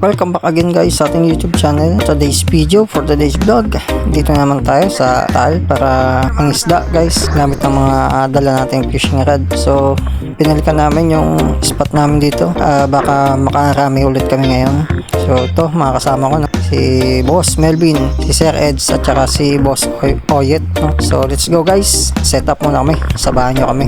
Welcome back again guys sa ating YouTube channel. Today's video for today's vlog. Dito naman tayo sa Taal para ang isda guys. Gamit ng mga ah, dala nating fishing rod. So pinalikan namin yung spot namin dito. Ah, baka makarami ulit kami ngayon. So ito mga kasama ko na si Boss Melvin, si Sir Eds at saka si Boss Oy- Oyet. no? So let's go guys. Set up muna kami. Sabahan nyo kami.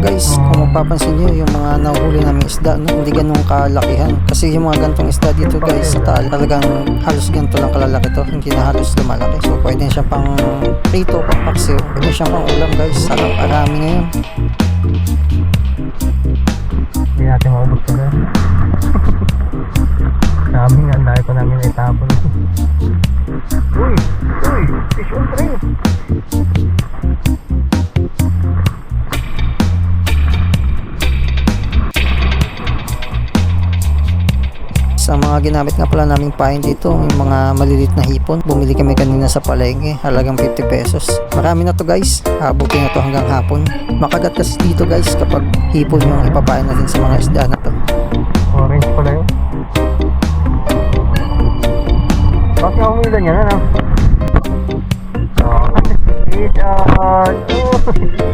Guys, kung mapapansin nyo yung mga nahuhuli namin isda, no? hindi ganun kalakihan. Kasi yung mga gantong isda dito guys sa taal, talagang halos ganito lang kalalaki to, hindi na halos lumalaki. So pwede siya pang prito, pang paksiw, pwede siya pang ulam guys. Sarap arami ngayon. Hindi natin maubos ko na. Sabi nga, dahil pa namin itapon. Uy! Uy! Fish on train! Sa mga ginamit nga pala naming pain dito, yung mga malilit na hipon, bumili kami kanina sa palengke, halagang 50 pesos. Marami na to guys, habutin na to hanggang hapon. Makagat kasi dito guys kapag hipon yung ipapain natin sa mga isda na to. Orange pala yun. Bakit ako humila niya na, no? Oh, fish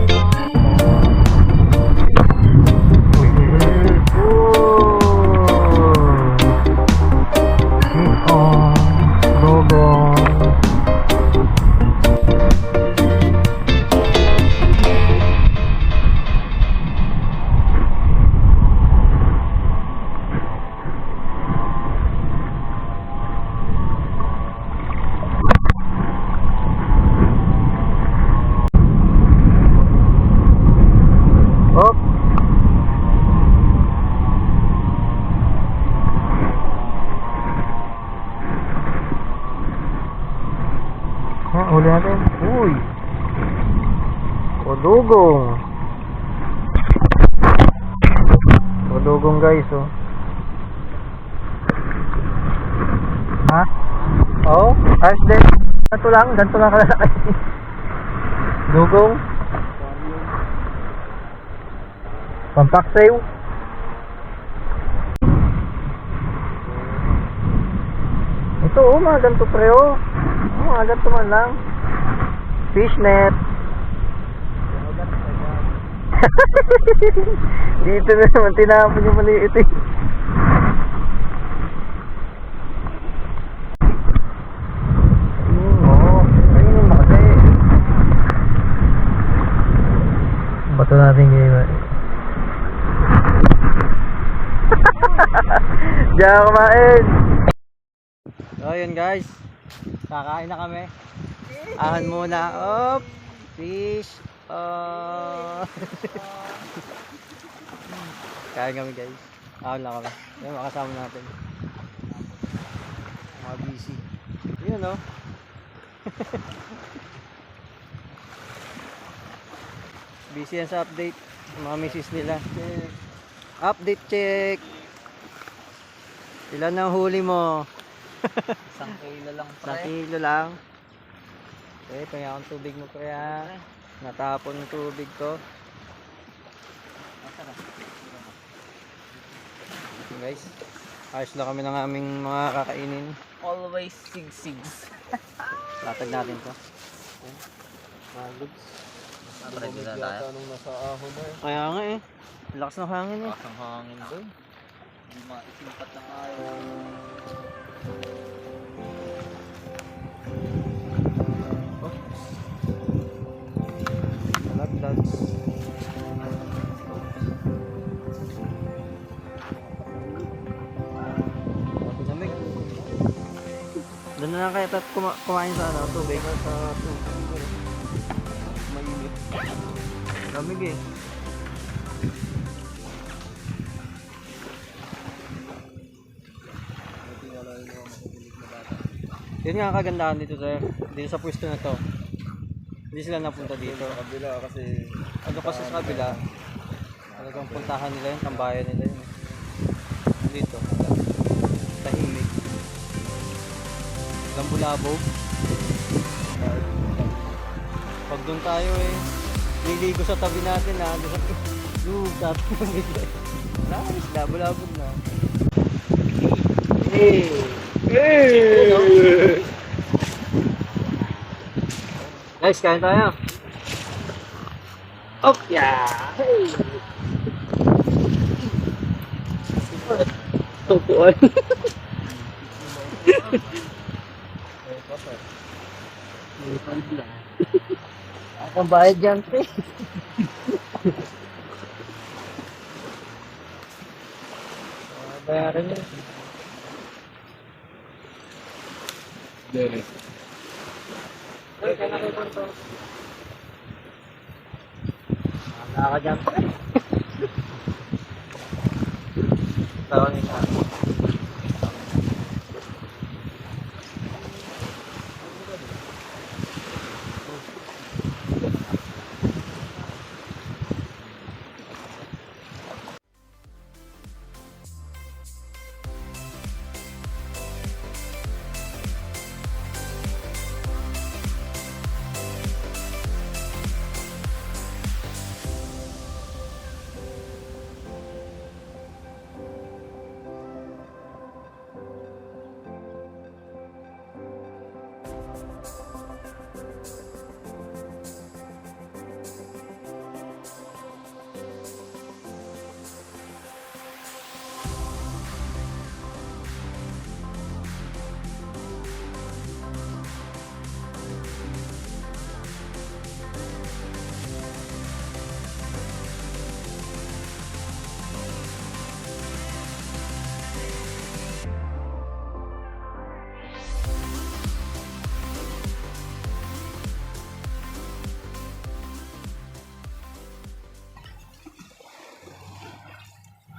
Ayos din. Ganito lang, ganito lang kalalaki. Dugong? Pampak sa'yo? Ito oh, mga ganito pre oh. Oh, mga ganito man lang. Fishnet. Dito na naman tinapon yung maliit eh. Natin ngayon. Diyan kumain. So yun guys, kakain na kami. Ahan muna. Op! Fish! Oh! Kain kami guys. Ahan lang kami. Yan makasama natin. Mga busy. Yun oh. busy yan sa update. Mga misis nila. Update check! Ilan ang huli mo? Isang kilo lang pre. kilo lang. Okay, kaya akong tubig mo kaya. Natapon yung tubig ko. Okay, guys, ayos lang kami ng aming mga kakainin. Always sig-sigs. Latag natin to. Malog. Ready na tayo. Kaya nga eh. Lakas ng hangin eh. Lakas ng hangin doon. Hindi maisimpat ng ayaw. Lamig. Doon na lang kaya tat kuma kumain sa ano, tubig sa tubig. Lamig eh. Yun nga kagandahan dito sir. Dito sa pwesto na to. Hindi sila napunta dito. Sa kabila kasi Ano kasi sa kabila, talagang puntahan nila yun, tambayan nila yun. Dito, tahimik. Walang bulabog. Pag doon tayo eh, niligo sa tabi natin ha, doon sa Doon, dati yung bigla. Isla, bulabog na. Hey! Hey! Guys, kain tayo. Oh, yeah. Hey. Tupuan. Ang bayad dyan, pre. Bayaran yun. Dere. Wala ka dyan, pre. Tawag niya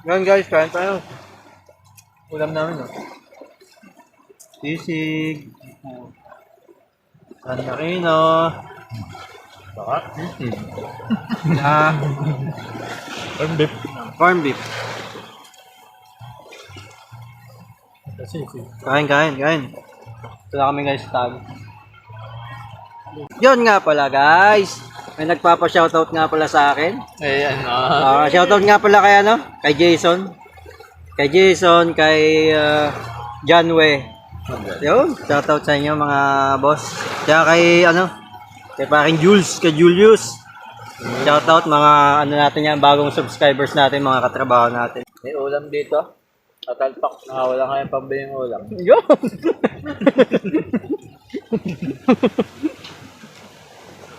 Ngayon guys, kain tayo. Ulam namin, no? Sisig. San Marino. Baka? Sisig. Ah. Corn beef. Corn beef. Sisig. Kain, kain, kain. Ito na kami guys, tag. Yun nga pala guys. May nagpapa-shoutout nga pala sa akin. Ayan na. Ah, shoutout nga pala kay ano? Kay Jason. Kay Jason, kay uh, John Way. Yun, shoutout sa inyo mga boss. Kaya kay ano? Kay paring Jules, kay Julius. Shoutout mga ano natin yan, bagong subscribers natin, mga katrabaho natin. May ulam dito. Tatalpak na wala kayong pambiling ulam. Yun!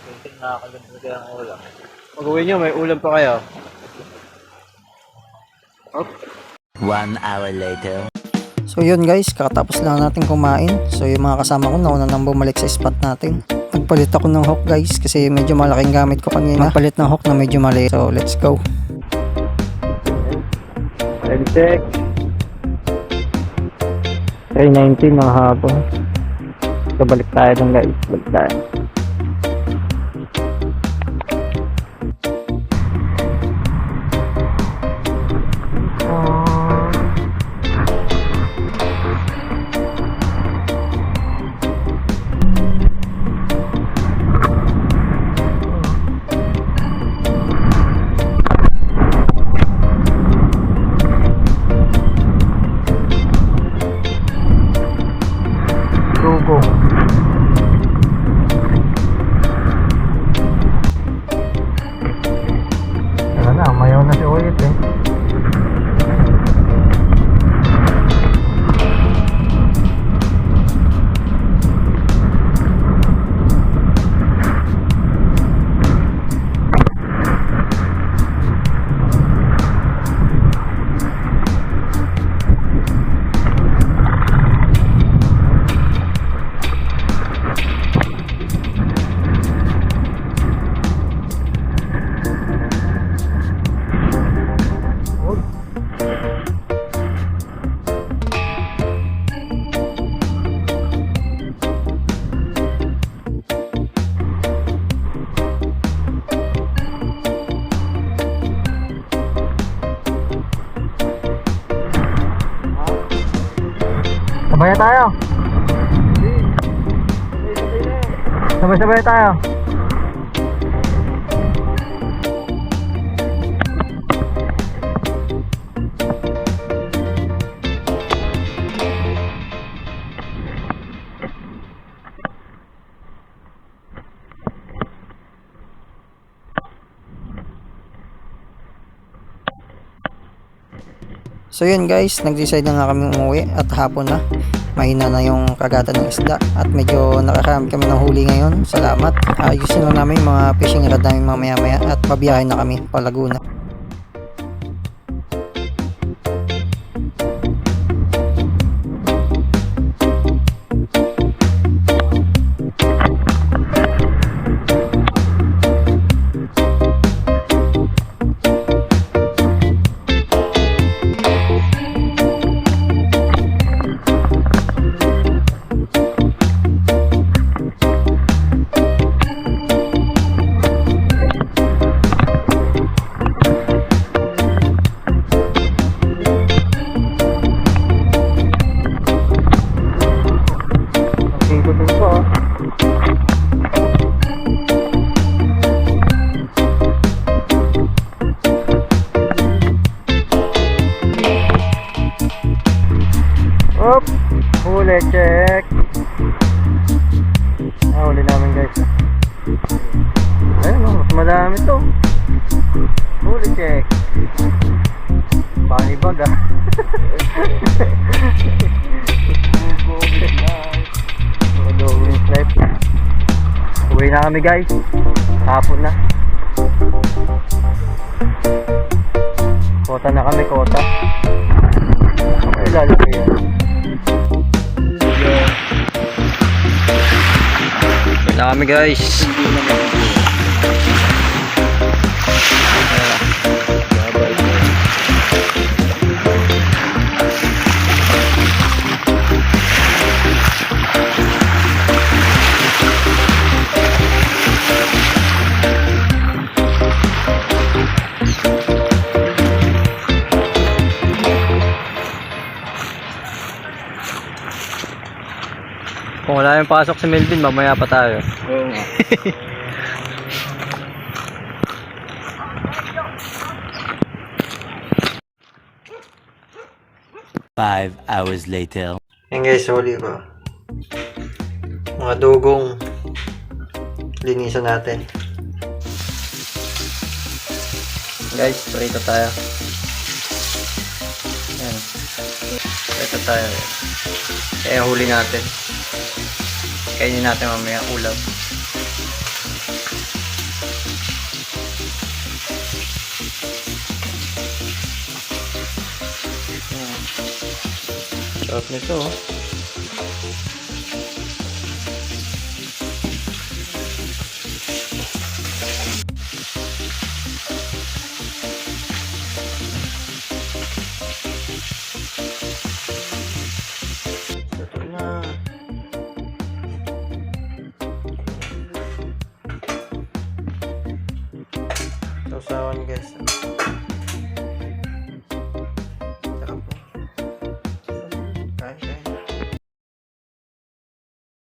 Kunting nakakaganda kayo ang ulam. Pag-uwi nyo, may ulam pa kayo. One hour later. So yun guys, kakatapos lang natin kumain. So yung mga kasama ko nauna nang bumalik sa spot natin. Nagpalit ako ng hook guys kasi medyo malaking gamit ko kanina. Nagpalit ng hook na medyo maliit. So let's go. Time check. 319 mga hapon. So balik tayo dun guys. Balik tayo. go go. Sabay tayo. Sabay-sabay tayo. So yun guys, nag-decide na nga kami umuwi at hapon na. Mahina na yung kagatan ng isda at medyo nakakarami kami ng huli ngayon. Salamat. Ayusin lang namin mga fishing rod namin mamaya maya at babiyahin na kami pa Laguna. Madami to. Huli, check! Pangibag ah. Following flight. Uwi na kami guys. Hapon na. Kota na kami, kota. Ay, lalaki. Uwi na kami guys. Kung wala yung pasok si Melvin, mamaya pa tayo. Oo nga. Five hours later. Yan guys, huli ko. Mga dugong linisan natin. Guys, prito tayo. Yan. Prito tayo. Kaya huli natin. Kainin natin mamaya ulam. Sarap nito oh.